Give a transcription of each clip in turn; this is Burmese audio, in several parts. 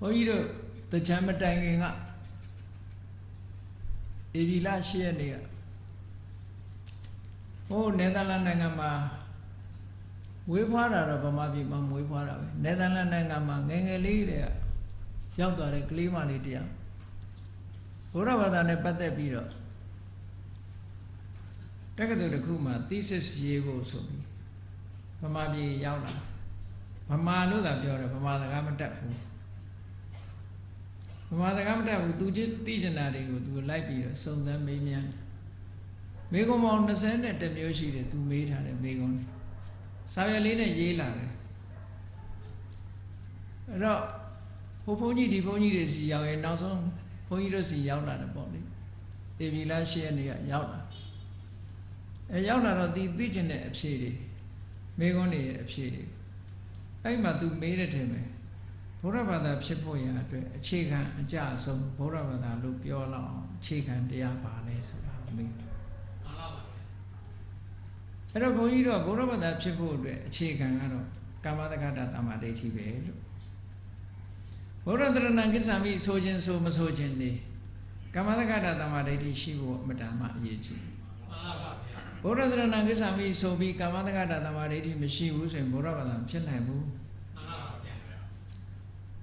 ဘုန်းကြီးတို့တချမ်းမတိုင်ခင်ကဧပြီလ10ရက်နေ့ကဟိုနယ်သာလန်နိုင်ငံမှာဝေးဖွားတာတော့ဗမာပြည်မှာမွေးဖွားတာပဲနယ်သာလန်နိုင်ငံမှာငယ်ငယ်လေးတွေကရောက်သွားတဲ့ကလေးမလေးတယောက်ဘုရားဘာသာနဲ့ပတ်သက်ပြီးတော့တက္ကသိုလ်တစ်ခုမှာ thesis ရေးဖို့ဆိုပြီးဗမာပြည်ရောက်လာဗမာလို့သာပြောတယ်ဗမာစကားမတတ်ဘူး ဗမာစကားမတတ်ဘူးသူကြည့်သိကျင်တာတွေကိုသူလိုက်ပြီးတော့စုံစမ်းမေးမြန်းမေကွန်ပေါင်း20နဲ့တမျိုးရှိတယ်သူမေးထားတယ်မေကွန်စာရွက်လေးနဲ့ရေးလာတယ်အဲ့တော့ဟိုဘုန်းကြီးဒီဘုန်းကြီးတွေစီရောက်ရင်နောက်ဆုံးဘုန်းကြီးတို့စီရောက်လာတယ်ပေါ့လေတေဗီလာရှေ့နေ့ကရောက်လာအဲရောက်လာတော့ဒီသိကျင်တဲ့အဖြေတွေမေကွန်တွေရဲ့အဖြေတွေအဲ့မှာသူမေးတဲ့ထဲ မှာဘုရားဘာသာဖြစ်ဖို့ရအတွက်အခြေခံအကြအဆုံးဘုရားဘာသာလို့ပြောလောက်အောင်အခြေခံတရားပါလဲဆိုတာမေးအဲ့တော့ဘုန်းကြီးတို့ကဘုရားဘာသာဖြစ်ဖို့အတွက်အခြေခံကတော့ကာမတက္ကတာတမ္မာဒိဋ္ဌိပဲလို့ဘုရားတရဏကိစ္ဆာမိဆိုခြင်းဆိုမဆိုခြင်းနေကာမတက္ကတာတမ္မာဒိဋ္ဌိရှိဖို့အမတန်မှအရေးကြီးဘုရားတရဏကိစ္ဆာမိဆိုပြီးကာမတက္ကတာတမ္မာဒိဋ္ဌိမရှိဘူးဆိုရင်ဘုရားဘာသာဖြစ်နိုင်ဘူး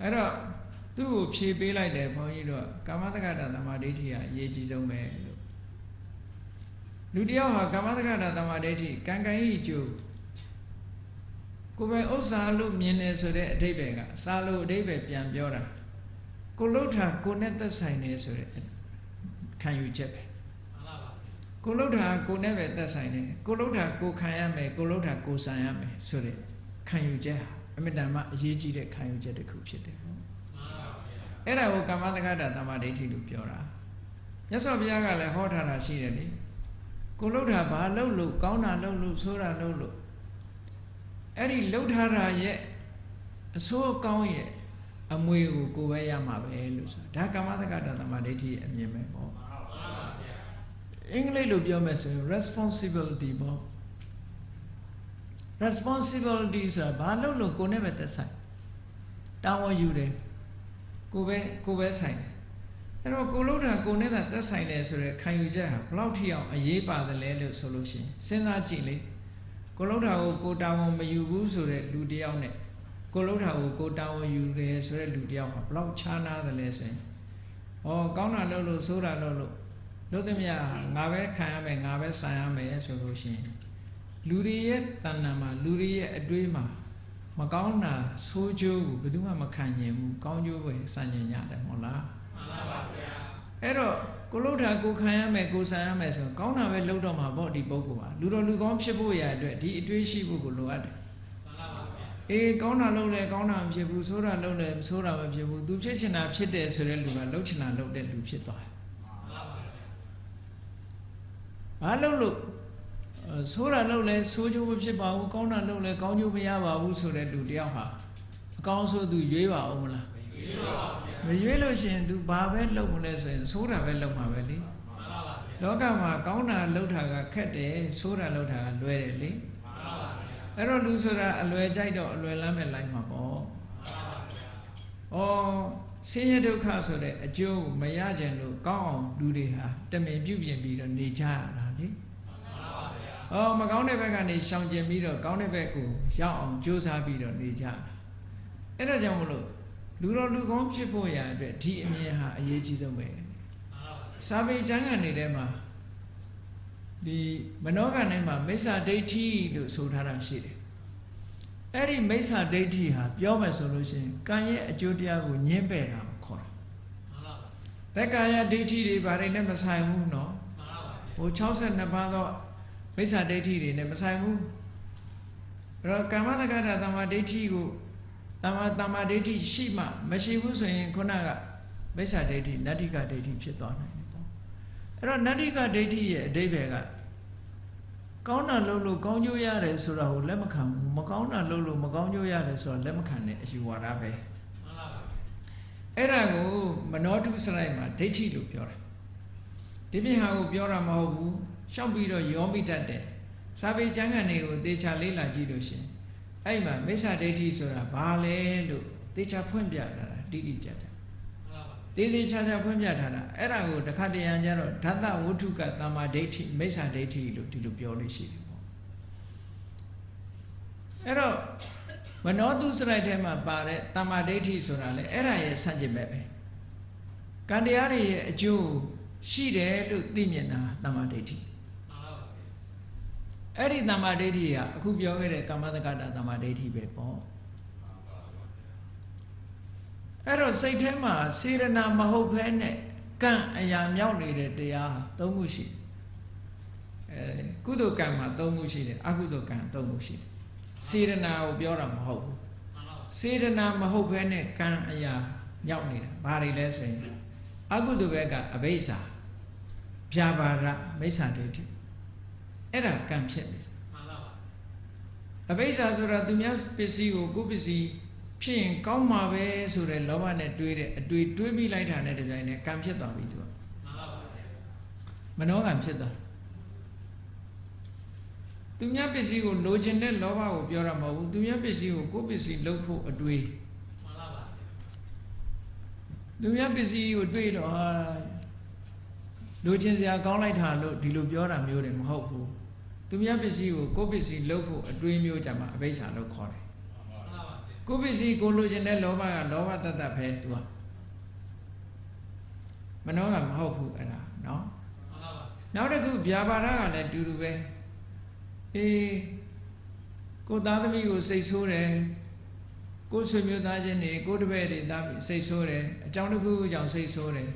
အဲ့တော့သူ့ကိုဖြေပေးလိုက်တယ်ဘုန်းကြီးတို့ကာမတက္ကတာတမ္မာဒိဋ္ဌိကအရေးကြီးဆုံးပဲလို့လူတယောက်ဟာကာမတက္ကတာတမ္မာဒိဋ္ဌိကံကံဤကျိုးကိုယ်ပဲဥစ္စာလို့မြင်နေဆိုတဲ့အဓိပ္ပာယ်ကစာလို့အဓိပ္ပာယ်ပြန်ပြောတာကိုလှုပ်တာကိုနဲ့သက်ဆိုင်နေဆိုတဲ့ခံယူချက်ပဲကိုလှုပ်တာကိုနဲ့ပဲသက်ဆိုင်နေကိုလှုပ်တာကိုခံရမယ်ကိုလှုပ်တာကိုဆံရမယ်ဆိုတဲ့ခံယူချက်ဟာ အမြဲတမ်းအရေးကြီးတဲ့ခံယူချက်တစ်ခုဖြစ်တယ်အဲ့ဒါကိုကမ္မတက္ကတာတမ္မာဒိဋ္ဌိလို့ပြောတာမြတ်စွာဘုရားကလည်းဟောထားတာရှိတယ်လေကိုလှုပ်တာဘာလှုပ်လို့ကောင်းတာလှုပ်လို့ဆိုးတာလှုပ်လို့အဲ့ဒီလှုပ်ထားတာရဲ့အဆိုးကောင်းရဲ့အမွေကိုကိုယ်ပဲရမှာပဲလို့ဆိုတာဒါကမ္မတက္ကတာတမ္မာဒိဋ္ဌိရဲ့အမြင်ပဲပေါ့အင်္ဂလိပ်လိုပြောမယ်ဆိုရင် responsibility ပေါ့ responsibility ဆိုတာဘာလို့လို့ကိုယ်နဲ့ပဲသက်ဆိုင်တာဝန်ယူတယ်ကိုပဲကိုပဲဆိုင်တယ်အဲ့တော့ကိုလို့တာကိုနဲ့သာသက်ဆိုင်တယ်ဆိုရယ်ခံယူချက်ဟာဘလောက်ထိအောင်အရေးပါတယ်လဲလို့ဆိုလို့ရှိရင်စဉ်းစားကြည့်လေကိုလို့တာကိုကိုတာဝန်မယူဘူးဆိုတဲ့လူတယောက်နဲ့ကိုလို့တာကိုကိုတာဝန်ယူတယ်ဆိုတဲ့လူတယောက်ဟာဘလောက်ခြားနာတယ်လဲဆိုရင်ဩကောင်းတာလုပ်လို့ဆိုးတာလုပ်လို့လုပ်သမျှငါပဲခံရမယ်ငါပဲဆိုင်ရမယ်ဆိုလို့ရှိရင် လူတွေရဲ့တဏ္ဍာမှာလူတွေရဲ့အတွေးမှာမကောင်းတာဆိုးကျိုးကိုဘယ်သူမှမခံနိုင်ဘူးကောင်းကျိုးပဲစံကျင်ရတယ်မဟုတ်လားမှန်ပါပါဗျာအဲ့တော့ကိုလှုပ်တာကိုခံရမယ်ကိုဆံရမယ်ဆိုကောင်းတာပဲလှုပ်တော့မှာပေါ့ဒီပုဂ္ဂိုလ်ဟာလူတော်လူကောင်းဖြစ်ဖို့ရအတွက်ဒီအတွေးရှိဖို့ကိုလိုအပ်တယ်မှန်ပါပါဗျာအေးကောင်းတာလှုပ်လဲကောင်းတာမဖြစ်ဘူးဆိုးတာလှုပ်လဲဆိုးတာမဖြစ်ဘူးသူဖြစ်ချင်တာဖြစ်တယ်ဆိုတဲ့လူကလှုပ်ချင်တာလှုပ်တဲ့လူဖြစ်သွားတယ်မှန်ပါပါဗျာဘာလှုပ်လို့ ဆိုးတာလုပ်လဲဆိုးချိုးမဖြစ်ပါဘူးကောင်းတာလုပ်လဲကောင်းချိုးမရပါဘူးဆိုတဲ့လူတယောက်ဟာအကောင်းဆိုသူရွေးပါအောင်မလားမရွေးပါဘူးမရွေးလို့ရှိရင် तू ဘာပဲလုပ်မလဲဆိုရင်ဆိုးတာပဲလုပ်မှာပဲလေလောကမှာကောင်းတာလုပ်တာကခက်တယ်ဆိုးတာလုပ်တာကလွယ်တယ်လေအဲ့တော့လူဆိုတာအလွယ်ကြိုက်တော့အလွယ်လမ်းမဲ့လိုက်မှာပေါ့ဩဆင်းရဲဒုက္ခဆိုတဲ့အကျိုးမရကြလို့ကောင်းအောင်လူတွေဟာတမင်ပြုပြင်ပြီးတော့နေကြရတာလေ။ အော်မကောင်းတဲ့ဘက်ကနေရှောင်ကျင်ပြီးတော့ကောင်းတဲ့ဘက်ကိုရောက်အောင်ကြိုးစားပြီးတော့နေကြတာ။အဲ့ဒါကြောင့်မလို့လူတော်လူကောင်းဖြစ်ဖို့ရအတွက်ဒီအမြင်ဟာအရေးကြီးဆုံးပဲ။စာပေကျမ်းဂန်နေတဲ့မှာဒီမနောကနဲ့မှာမိစ္ဆာဒိဋ္ဌိလို့ဆိုထားတာရှိတယ်။အဲ့ဒီမိစ္ဆာဒိဋ္ဌိဟာပြောမယ်ဆိုလို့ရှိရင်ကံရဲ့အကျိုးတရားကိုညှင်းပယ်တာခေါ်တာ။တက္ကာယဒိဋ္ဌိတွေဘာတွေနဲ့မဆိုင်ဘူးနော်။ဟို62ပါးသော မိစ္ဆာဒိဋ္ဌိတွေနဲ့မဆိုင်ဘူးအဲ့တော့ကာမတက္ကတာတမ္မာဒိဋ္ဌိကိုတမ္မာတမ္မာဒိဋ္ဌိရှိမှမရှိဘူးဆိုရင်ခုနကမိစ္ဆာဒိဋ္ဌိနတ္တိကဒိဋ္ဌိဖြစ်သွားနိုင်တယ်ပေါ့အဲ့တော့နတ္တိကဒိဋ္ဌိရဲ့အဓိပ္ပာယ်ကကောင်းတာလုပ်လို့ကောင်းကျိုးရတယ်ဆိုတာကိုလက်မခံဘူးမကောင်းတာလုပ်လို့မကောင်းကျိုးရတယ်ဆိုတာလက်မခံတဲ့အယူဝါဒပဲအဲ့ဒါကိုမနောတုစရိုက်မှာဒိဋ္ဌိလို့ပြောတယ်ဒီပြင်ဟာကိုပြောတာမဟုတ်ဘူး ရှောက်ပြီးတော့ယောမိတတ်တယ်စာပေကျမ်းဂန်တွေကိုသေချာလေ့လာကြည့်လို့ရှင်အဲ့မှာမိစ္ဆာဒိဋ္ဌိဆိုတာဘာလဲလို့သေချာဖွင့်ပြတာတိတိကျကျတည်တည်ချာချာဖွင့်ပြထားတာအဲ့ဒါကိုတခါတရံကျတော့ဓာတဝဋ္ထုကတမ္မာဒိဋ္ဌိမိစ္ဆာဒိဋ္ဌိလို့ဒီလိုပြောလို့ရှိတယ်ပေါ့အဲ့တော့မနောတုစရိုက်ထဲမှာပါတဲ့တမ္မာဒိဋ္ဌိဆိုတာလေအဲ့ဒါရဲ့ဆန့်ကျင်ဘက်ပဲကံတရားတွေရဲ့အကျိုးရှိတယ်လို့သိမြင်တာတမ္မာဒိဋ္ဌိ အဲ့ဒီတမ္မာဒိဋ္ဌိကအခုပြောခဲ့တဲ့ကမ္မတက္ကတာတမ္မာဒိဋ္ဌိပဲပေါ့အဲ့တော့စိတ်ထဲမှာစေရနာမဟုတ်ဘဲနဲ့ကံအရာမြောက်နေတဲ့တရားသုံးခုရှိတယ်အဲကုသိုလ်ကံမှာသုံးခုရှိတယ်အကုသိုလ်ကံသုံးခုရှိတယ်စေရနာကိုပြောတာမဟုတ်ဘူးစေရနာမဟုတ်ဘဲနဲ့ကံအရာမြောက်နေတာဘာတွေလဲဆိုရင်အကုသိုလ်ဘက်ကအဘိဓါဖြာပါရမိစ္ဆာဒိဋ္ဌိ အဲ့ဒါကံဖြစ်တယ်အဘိဓါဆိုတာသူများပစ္စည်းကိုကိုယ်ပစ္စည်းဖြစ်ရင်ကောင်းမှာပဲဆိုတဲ့လောဘနဲ့တွေးတဲ့အတွေ့တွေးပြီးလိုက်တာနဲ့တပြိုင်နက်ကံဖြစ်သွားပြီသူကမနောကံဖြစ်သွားသူများပစ္စည်းကိုလိုချင်တဲ့လောဘကိုပြောတာမဟုတ်ဘူးသူများပစ္စည်းကိုကိုယ်ပစ္စည်းလုပ်ဖို့အတွေ့သူများပစ္စည်းကိုတွေ့တော့ဟာ လိုချင်စရာကောင်းလိုက်တာလို့ဒီလိုပြောတာမျိုးတွေမဟုတ်ဘူးသူများပစ္စည်းကိုကိုယ်ပစ္စည်းလုပ်ဖို့အတွေ့မျိုးကြမှာအဘိဓါလို့ခေါ်တယ်ကိုပစ္စည်းကိုလိုချင်တဲ့လောဘကလောဘတတ်တတ်ပဲသူကမနှောကမဟုတ်ဘူးအဲ့ဒါနော်နောက်တစ်ခုဗျာပါဒကလည်းတူတူပဲအေးကိုသားသမီးကိုစိတ်ဆိုးတယ်ကိုဆွေမျိုးသားချင်းတွေကိုတပည့်တွေသားပြီးစိတ်ဆိုးတယ်အကြောင်းတစ်ခုကြောင့်စိတ်ဆိုးတယ်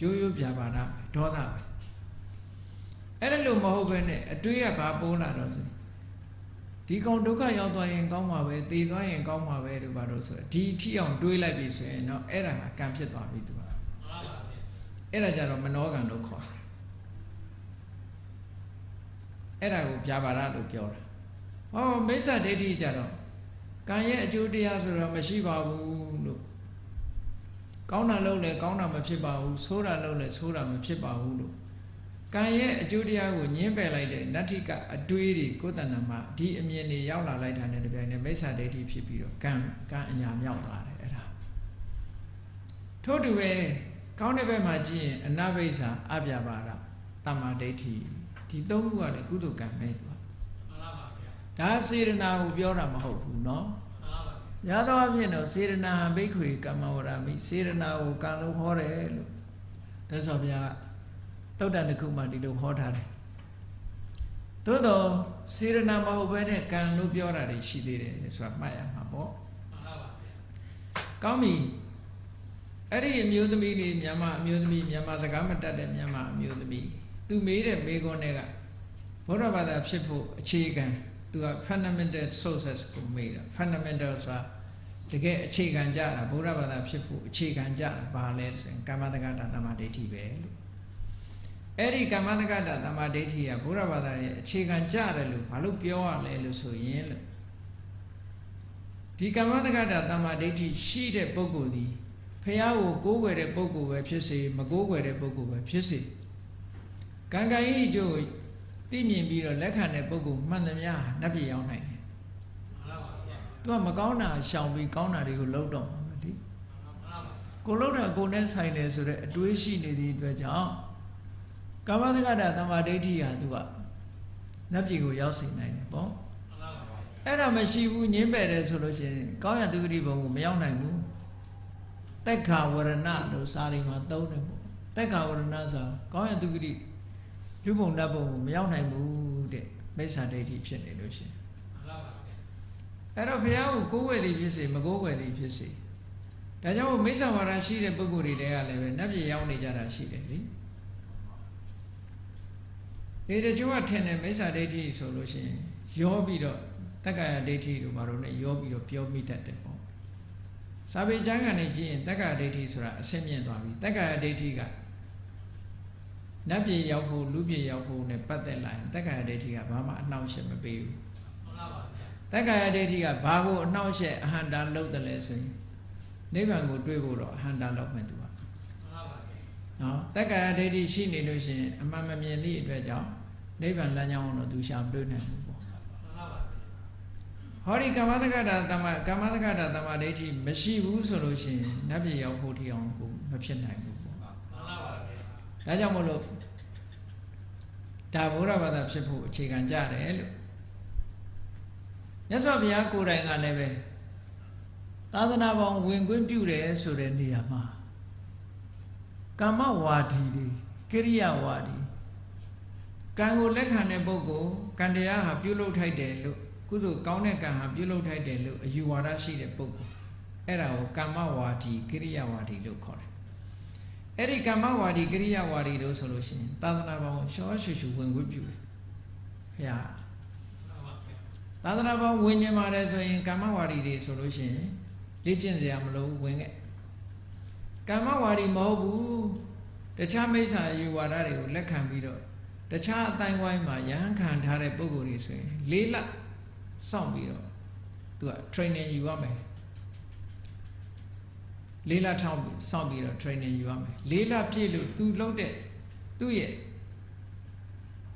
ရိုးရိုးဗျာပါဒ ဒေါသပဲအဲ့ဒါလို့မဟုတ်ဘဲနဲ့အတွေးကဘာပိုးလာတော့ဆိုဒီကောင်ဒုက္ခရောက်သွားရင်ကောင်းမှာပဲသေသွားရင်ကောင်းမှာပဲလို့ပါတော့ဆိုဒီအထီအောင်တွေးလိုက်ပြီဆိုရင်တော့အဲ့ဒါကကံဖြစ်သွားပြီသူကအဲ့ဒါကြတော့မနောကံလို့ခေါ်တယ်အဲ့ဒါကိုဗျာပါဒလို့ပြောတာဟောမိစ္ဆာဒိဋ္ဌိကြတော့ကံရဲ့အကျိုးတရားဆိုတော့မရှိပါဘူးလို့ ကောင်းတာလုပ်လဲကောင်းတာမဖြစ်ပါဘူးဆိုးတာလုပ်လဲဆိုးတာမဖြစ်ပါဘူးလို့ကံရဲ့အကျိုးတရားကိုညှင်းပယ်လိုက်တဲ့နတ္ထိကအတွေးတွေကိုယ်တဏ္ဍမှာဒီအမြင်တွေရောက်လာလိုက်တာနဲ့တပြိုင်နက်မိစ္ဆာဒိဋ္ဌိဖြစ်ပြီးတော့ကံကံအညာမြောက်သွားတယ်အဲ့ဒါထို့တူပဲကောင်းတဲ့ဘက်မှာကြည့်ရင်အနဘိစ္ဆာအပြပါဒတမ္မာဒိဋ္ဌိဒီသုံးခုကလည်းကုသိုလ်ကံပဲသူကဒါစေရနာကိုပြောတာမဟုတ်ဘူးเนาะ ရသောအဖြစ်တော့စေရနာဟံဘိက္ခွေကမ္မဝရမိစေရနာကိုကံလို့ဟောတယ်လို့သက်သော်ဘုရားတုတ်တန်တစ်ခုမှဒီလိုဟောထားတယ်သို့တော့စေရနာမဟုတ်ဘဲနဲ့ကံလို့ပြောတာတွေရှိသေးတယ်ဆိုတာမှတ်ရမှာပေါ့ကောင်းပြီအဲ့ဒီအမျိုးသမီးလေးမြန်မာအမျိုးသမီးမြန်မာစကားမတတ်တဲ့မြန်မာအမျိုးသမီးသူမေးတဲ့မေးခွန်းတွေကဘုရားဘာသာဖြစ်ဖို့အခြေခံသူက fundamental sources ကိုမေးတာ fundamental ဆိုတာ တကယ်အခြေခံကြတာဘုရားဘာသာဖြစ်ဖို့အခြေခံကြတာဘာလဲဆိုရင်ကာမတက္ကတာတမ္မာဒိဋ္ဌိပဲလို့အဲ့ဒီကမ္မတက္ကတာတမ္မာဒိဋ္ဌိကဘုရားဘာသာရဲ့အခြေခံကြတယ်လို့ဘာလို့ပြောရလဲလို့ဆိုရင်လို့ဒီကမ္မတက္ကတာတမ္မာဒိဋ္ဌိရှိတဲ့ပုဂ္ဂိုလ်ဒီဖះကိုကိုးကွယ်တဲ့ပုဂ္ဂိုလ်ပဲဖြစ်စေမကိုးကွယ်တဲ့ပုဂ္ဂိုလ်ပဲဖြစ်စေကံကံဤအကျိုးသိမြင်ပြီးတော့လက်ခံတဲ့ပုဂ္ဂိုလ်မှန်သမျှနတ်ပြည်ရောက်နိုင်တယ် သူကမကောင်းတာရှောင်ပြီးကောင်းတာတွေကိုလုပ်တော့မှာဒီကိုလုပ်တာကိုနဲ့ဆိုင်တယ်ဆိုတော့အတွေးရှိနေသည့်အတွက်ကြောင့်ကာမတက္ကတာသမာဓိဋ္ဌိဟာသူကနတ်ပြည်ကိုရောက်စေနိုင်တယ်ပေါ့အဲ့ဒါမရှိဘူးညင်းပယ်တယ်ဆိုလို့ရှိရင်ကောင်းရတုဂတိဘုံကိုမရောက်နိုင်ဘူးတက်ခါဝရဏလို့စာရီမှာသုံးတယ်ပေါ့တက်ခါဝရဏဆိုတာကောင်းရတုဂတိလူဘုံနတ်ဘုံကိုမရောက်နိုင်ဘူးတဲ့မိစ္ဆာဒိဋ္ဌိဖြစ်နေလို့ရှိရင် အဲ့တော့ဘုရားကိုကိုးဝယ်သည်ဖြစ်စေမကိုးဝယ်သည်ဖြစ်စေဒါကြောင့်မိစ္ဆာဝါဒရှိတဲ့ပုဂ္ဂိုလ်တွေလည်းကလည်းပဲနတ်ပြည်ရောက်နေကြတာရှိတယ်လေဒီတချို့ကထင်တယ်မိစ္ဆာဒိဋ္ဌိဆိုလို့ရှိရင်ရောပြီးတော့တက္ကရာဒိဋ္ဌိတို့ဘာလို့လဲရောပြီးတော့ပြောမိတတ်တယ်ပေါ့စာပေကျမ်းကနေကြည့်ရင်တက္ကရာဒိဋ္ဌိဆိုတာအဆင့်မြင့်သွားပြီတက္ကရာဒိဋ္ဌိကနတ်ပြည်ရောက်ဖို့လူပြည်ရောက်ဖို့ ਨੇ ပတ်သက်လာရင်တက္ကရာဒိဋ္ဌိကဘာမှအနှောင့်အယှက်မပေးဘူး တက္ကရာဒိဋ္ဌိကဘာကိုအနှောင့်အယှက်အဟန္တာလုပ်တယ်လဲဆိုရင်နိဗ္ဗာန်ကိုတွေ့ဖို့တော့အဟန္တာလုပ်မယ်သူကနော်တက္ကရာဒိဋ္ဌိရှိနေလို့ရှိရင်အမှန်မမြင်သည့်အတွက်ကြောင့်နိဗ္ဗာန်လမ်းကြောင်းတော့သူရှာမတွေ့နိုင်ဘူးပေါ့ဟဟောဒီကမ္မတက္ကတာတမကမ္မတက္ကတာတမဒိဋ္ဌိမရှိဘူးဆိုလို့ရှိရင်နတ်ပြည်ရောက်ဖို့ထီအောင်ကိုမဖြစ်နိုင်ဘူးပေါ့ဒါကြောင့်မို့လို့ဒါဘုရားဘာသာဖြစ်ဖို့အခြေခံကြတယ်လို့ မြတ်စွာဘုရားကိုယ်တိုင်ကလည်းပဲသာသနာပေါင်းဝင်ခွင့်ပြုတယ်ဆိုတဲ့နေရာမှာကမ္မဝါဒီတွေကိရိယာဝါဒီကံကိုလက်ခံတဲ့ပုဂ္ဂိုလ်ကံတရားဟာပြုလုပ်ထိုက်တယ်လို့ကုသိုလ်ကောင်းတဲ့ကံဟာပြုလုပ်ထိုက်တယ်လို့အယူဝါဒရှိတဲ့ပုဂ္ဂိုလ်အဲ့ဒါကိုကမ္မဝါဒီကိရိယာဝါဒီလို့ခေါ်တယ်အဲ့ဒီကမ္မဝါဒီကိရိယာဝါဒီလို့ဆိုလို့ရှိရင်သာသနာပေါင်းရှောရှုရှုဝင်ခွင့်ပြုတယ်ဘုရား သာသနာပေါင်းဝင်ကျင်ပါတယ်ဆိုရင်ကမ္မဝါဒီတွေဆိုလို့ရှိရင်လေ့ကျင့်စရာမလိုဘူးဝင်ခဲ့ကမ္မဝါဒီမဟုတ်ဘူးတခြားမိစ္ဆာယူဝါဒတွေကိုလက်ခံပြီးတော့တခြားအတိုင်းဝိုင်းမှာရဟန်းခံထားတဲ့ပုံကိုယ်တွေဆိုရင်လေးလစောင့်ပြီးတော့သူက training ယူရမယ်လေးလထောက်ပြီးစောင့်ပြီးတော့ training ယူရမယ်လေးလပြည့်လို့သူလုပ်တဲ့သူ့ရဲ့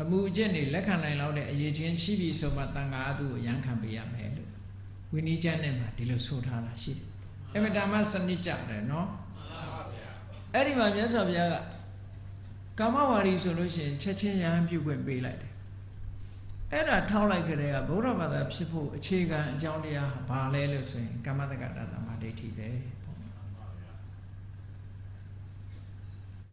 အမှုအကျင့်တွေလက်ခံနိုင်လောက်တဲ့အရေးချင်းရှိပြီဆိုမှတန်ခါအသူ့ကိုရန်ခံပေးရမယ်လို့ဝိနည်းကျမ်းနဲ့မှာဒီလိုဆိုထားတာရှိတယ်အမတမစနစ်ကြတယ်နော်အဲ့ဒီမှာမြတ်စွာဘုရားကကာမဝါရီဆိုလို့ရှိရင်ချက်ချင်းရဟန်းပြုခွင့်ပေးလိုက်တယ်အဲ့ဒါထောက်လိုက်ကြတဲ့ကဗုဒ္ဓဘာသာဖြစ်ဖို့အခြေခံအကြောင်းတရားဘာလဲလို့ဆိုရင်ကမ္မတက္ကတာသမ္မာဒိဋ္ဌိပဲပေါ့